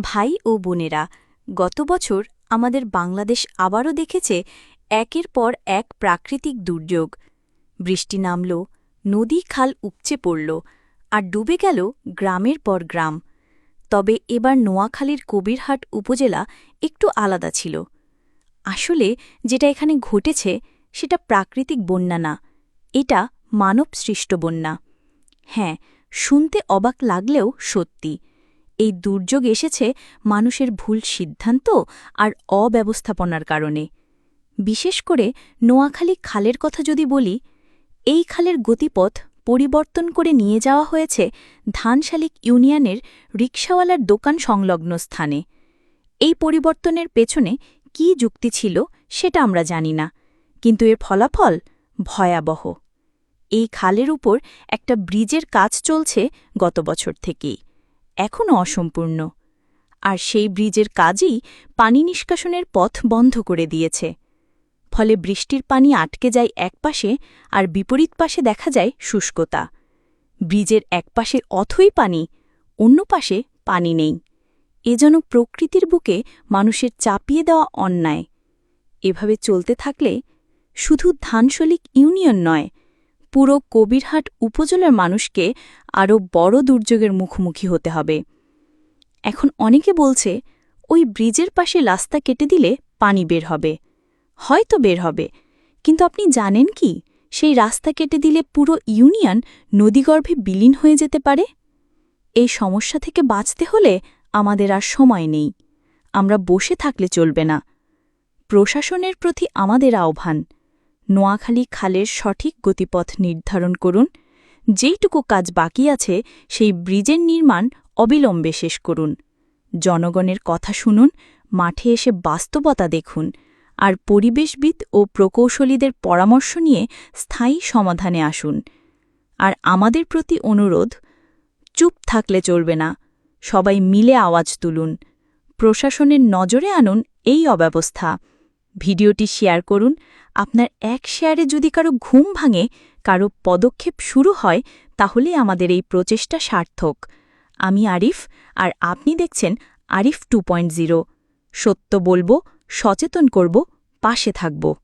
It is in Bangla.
ভাই ও বোনেরা, গত বছর আমাদের বাংলাদেশ আবারও দেখেছে একের পর এক প্রাকৃতিক দুর্যোগ। বৃষ্টি নামল, নদী খাল উপচে পড়ল আর ডুবে গেল গ্রামের পর গ্রাম। তবে এবার নোয়াখালীর কবিরহাট উপজেলা একটু আলাদা ছিল। আসলে যেটা এখানে ঘটেছে সেটা প্রাকৃতিক বন্যা না, এটা মানবসৃষ্ট বন্যা। হ্যাঁ শুনতে অবাক লাগলেও সত্যি। এই দুর্যোগ এসেছে মানুষের ভুল সিদ্ধান্ত আর অব্যবস্থাপনার কারণে। বিশেষ করে নোয়াখালী খালের কথা যদি বলি, এই খালের গতিপথ পরিবর্তন করে নিয়ে যাওয়া হয়েছে ধানশালিক ইউনিয়নের রিকশাওয়ালার দোকান সংলগ্ন স্থানে। এই পরিবর্তনের পেছনে কি যুক্তি ছিল সেটা আমরা জানি না, কিন্তু এর ফলাফল ভয়াবহ। এই খালের উপর একটা ব্রিজের কাজ চলছে গত বছর থেকেই। এখনও অসম্পূর্ণ। আর সেই ব্রিজের কাজই পানি নিষ্কাশনের পথ বন্ধ করে দিয়েছে। ফলে বৃষ্টির পানি আটকে যায় একপাশে আর বিপরীত পাশে দেখা যায় শুষ্কতা। ব্রিজের একপাশে অথই পানি, অন্য পাশে পানি নেই। এ যেন প্রকৃতির বুকে মানুষের চাপিয়ে দেওয়া অন্যায়। এভাবে চলতে থাকলে শুধু ধানশলিক ইউনিয়ন নয় পুরো কবিরহাট উপজেলার মানুষকে আরও বড় দুর্যোগের মুখোমুখি হতে হবে। এখন অনেকে বলছে, ওই ব্রিজের পাশে রাস্তা কেটে দিলে পানি বের হবে। হয়তো বের হবে। কিন্তু আপনি জানেন কি, সেই রাস্তা কেটে দিলে পুরো ইউনিয়ন নদীগর্ভে বিলীন হয়ে যেতে পারে? এই সমস্যা থেকে বাঁচতে হলে আমাদের আর সময় নেই। আমরা বসে থাকলে চলবে না। প্রশাসনের প্রতি আমাদের আহ্বান। নোয়াখালী খালের সঠিক গতিপথ নির্ধারণ করুন। যেইটুকু কাজ বাকি আছে, সেই ব্রিজের নির্মাণ অবিলম্বে শেষ করুন। জনগণের কথা শুনুন, মাঠে এসে বাস্তবতা দেখুন, আর পরিবেশবিদ ও প্রকৌশলীদের পরামর্শ নিয়ে স্থায়ী সমাধানে আসুন। আর আমাদের প্রতি অনুরোধ, চুপ থাকলে চলবে না, সবাই মিলে আওয়াজ তুলুন। প্রশাসনের নজরে আনুন এই অব্যবস্থা। ভিডিওটি শেয়ার করুন। আপনার এক শেয়ারে যদি কারও ঘুম ভাঙে, কারও পদক্ষেপ শুরু হয়, তাহলে আমাদের এই প্রচেষ্টা সার্থক। আমি আরিফ, আর আপনি দেখছেন আরিফ টু সত্য বলব, সচেতন করব, পাশে থাকব।